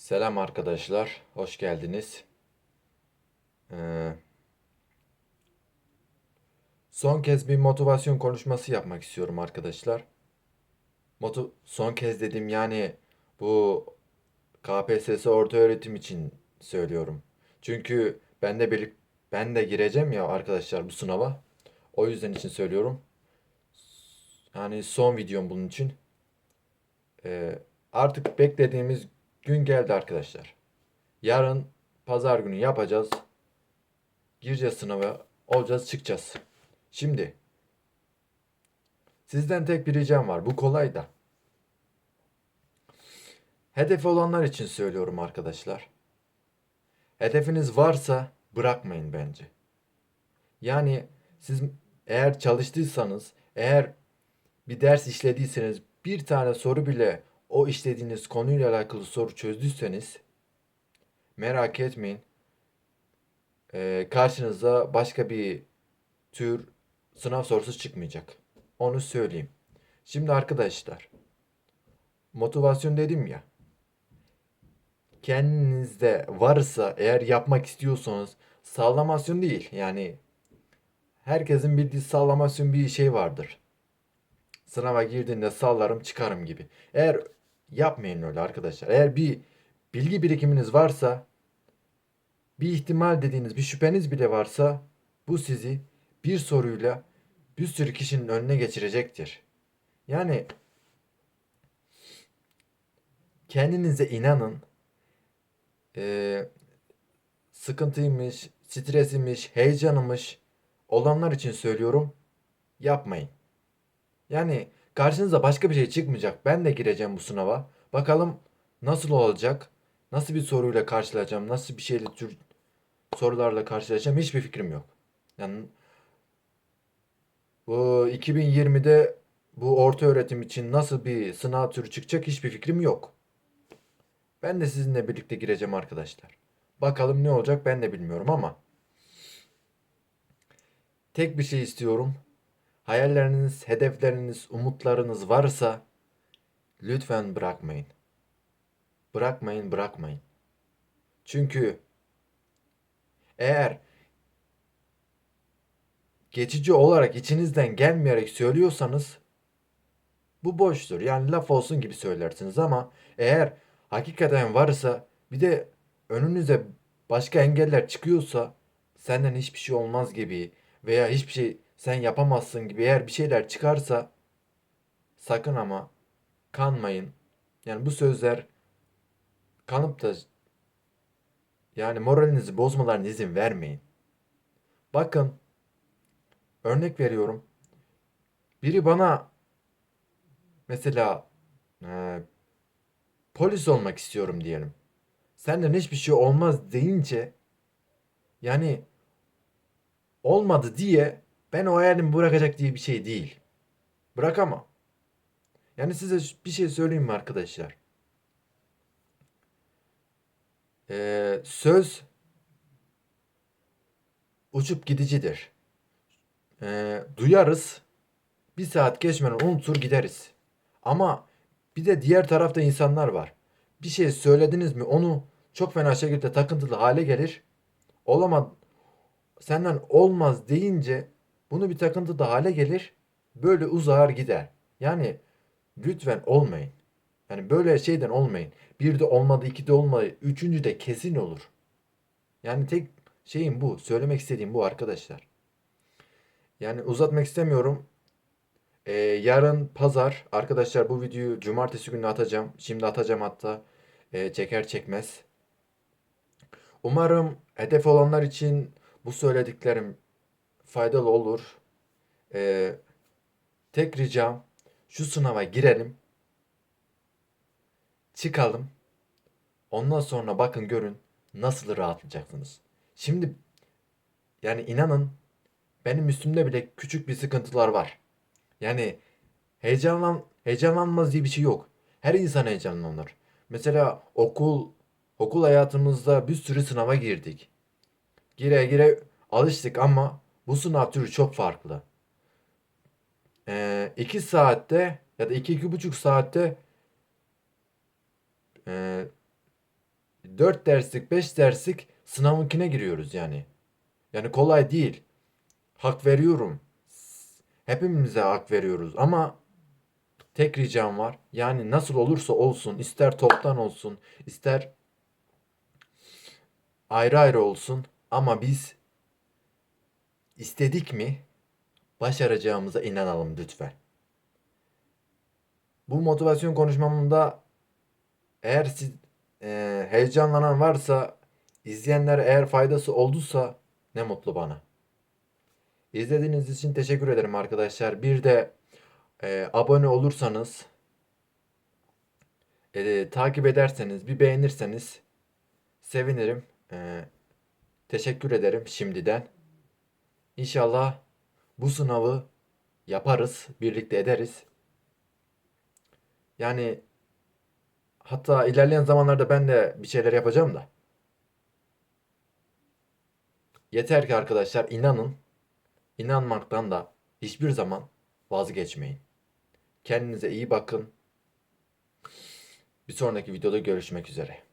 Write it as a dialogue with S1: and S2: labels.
S1: Selam arkadaşlar, hoş geldiniz. Ee, son kez bir motivasyon konuşması yapmak istiyorum arkadaşlar. Motu son kez dedim yani bu KPSS orta öğretim için söylüyorum. Çünkü ben de birlik ben de gireceğim ya arkadaşlar bu sınava. O yüzden için söylüyorum. Yani son videom bunun için. Ee, artık beklediğimiz gün geldi arkadaşlar. Yarın pazar günü yapacağız. Gireceğiz sınava. Olacağız çıkacağız. Şimdi sizden tek bir ricam var. Bu kolay da. Hedefi olanlar için söylüyorum arkadaşlar. Hedefiniz varsa bırakmayın bence. Yani siz eğer çalıştıysanız, eğer bir ders işlediyseniz bir tane soru bile o işlediğiniz konuyla alakalı soru çözdüyseniz merak etmeyin. Ee, karşınıza başka bir tür sınav sorusu çıkmayacak. Onu söyleyeyim. Şimdi arkadaşlar motivasyon dedim ya. Kendinizde varsa eğer yapmak istiyorsanız sağlamasyon değil yani herkesin bildiği sağlamasyon bir şey vardır. Sınava girdiğinde sallarım çıkarım gibi. Eğer yapmayın öyle arkadaşlar. Eğer bir bilgi birikiminiz varsa bir ihtimal dediğiniz bir şüpheniz bile varsa bu sizi bir soruyla bir sürü kişinin önüne geçirecektir. Yani kendinize inanın. Ee, sıkıntıymış, stresiymiş, heyecanımış olanlar için söylüyorum. Yapmayın. Yani karşınıza başka bir şey çıkmayacak. Ben de gireceğim bu sınava. Bakalım nasıl olacak? Nasıl bir soruyla karşılaşacağım? Nasıl bir şeyle tür sorularla karşılaşacağım? Hiçbir fikrim yok. Yani bu 2020'de bu orta öğretim için nasıl bir sınav türü çıkacak hiçbir fikrim yok. Ben de sizinle birlikte gireceğim arkadaşlar. Bakalım ne olacak ben de bilmiyorum ama tek bir şey istiyorum. Hayalleriniz, hedefleriniz, umutlarınız varsa lütfen bırakmayın. Bırakmayın, bırakmayın. Çünkü eğer geçici olarak içinizden gelmeyerek söylüyorsanız bu boştur. Yani laf olsun gibi söylersiniz ama eğer hakikaten varsa bir de önünüze başka engeller çıkıyorsa senden hiçbir şey olmaz gibi veya hiçbir şey sen yapamazsın gibi eğer bir şeyler çıkarsa sakın ama kanmayın. Yani bu sözler kanıp da yani moralinizi bozmalarına izin vermeyin. Bakın örnek veriyorum. Biri bana mesela e, polis olmak istiyorum diyelim. Senden hiçbir şey olmaz deyince yani olmadı diye ben o hayalimi bırakacak diye bir şey değil. Bırakamam. Yani size bir şey söyleyeyim mi arkadaşlar? Ee, söz uçup gidicidir. Ee, duyarız, bir saat geçmeden unutur gideriz. Ama bir de diğer tarafta insanlar var. Bir şey söylediniz mi onu çok fena şekilde takıntılı hale gelir. Olamaz, senden olmaz deyince bunu bir takıntı da hale gelir. Böyle uzar gider. Yani lütfen olmayın. Yani böyle şeyden olmayın. Bir de olmadı, iki de olmadı, üçüncü de kesin olur. Yani tek şeyim bu. Söylemek istediğim bu arkadaşlar. Yani uzatmak istemiyorum. Ee, yarın pazar arkadaşlar bu videoyu cumartesi günü atacağım. Şimdi atacağım hatta. Ee, çeker çekmez. Umarım hedef olanlar için bu söylediklerim faydalı olur. Ee, tek ricam şu sınava girelim. Çıkalım. Ondan sonra bakın görün nasıl rahatlayacaksınız. Şimdi yani inanın benim üstümde bile küçük bir sıkıntılar var. Yani heyecanlan heyecanlanmaz diye bir şey yok. Her insan heyecanlanır. Mesela okul okul hayatımızda bir sürü sınava girdik. Gire gire alıştık ama bu sınav türü çok farklı. 2 ee, saatte ya da iki iki buçuk saatte e, 4 derslik 5 derslik sınavınkine giriyoruz yani. Yani kolay değil. Hak veriyorum. Hepimize hak veriyoruz ama tek ricam var. Yani nasıl olursa olsun ister toptan olsun ister ayrı ayrı olsun ama biz istedik mi başaracağımıza inanalım lütfen. Bu motivasyon konuşmamda eğer siz e, heyecanlanan varsa izleyenler eğer faydası olduysa ne mutlu bana. İzlediğiniz için teşekkür ederim arkadaşlar. Bir de e, abone olursanız e, takip ederseniz bir beğenirseniz sevinirim. E, teşekkür ederim şimdiden. İnşallah bu sınavı yaparız, birlikte ederiz. Yani hatta ilerleyen zamanlarda ben de bir şeyler yapacağım da. Yeter ki arkadaşlar inanın. İnanmaktan da hiçbir zaman vazgeçmeyin. Kendinize iyi bakın. Bir sonraki videoda görüşmek üzere.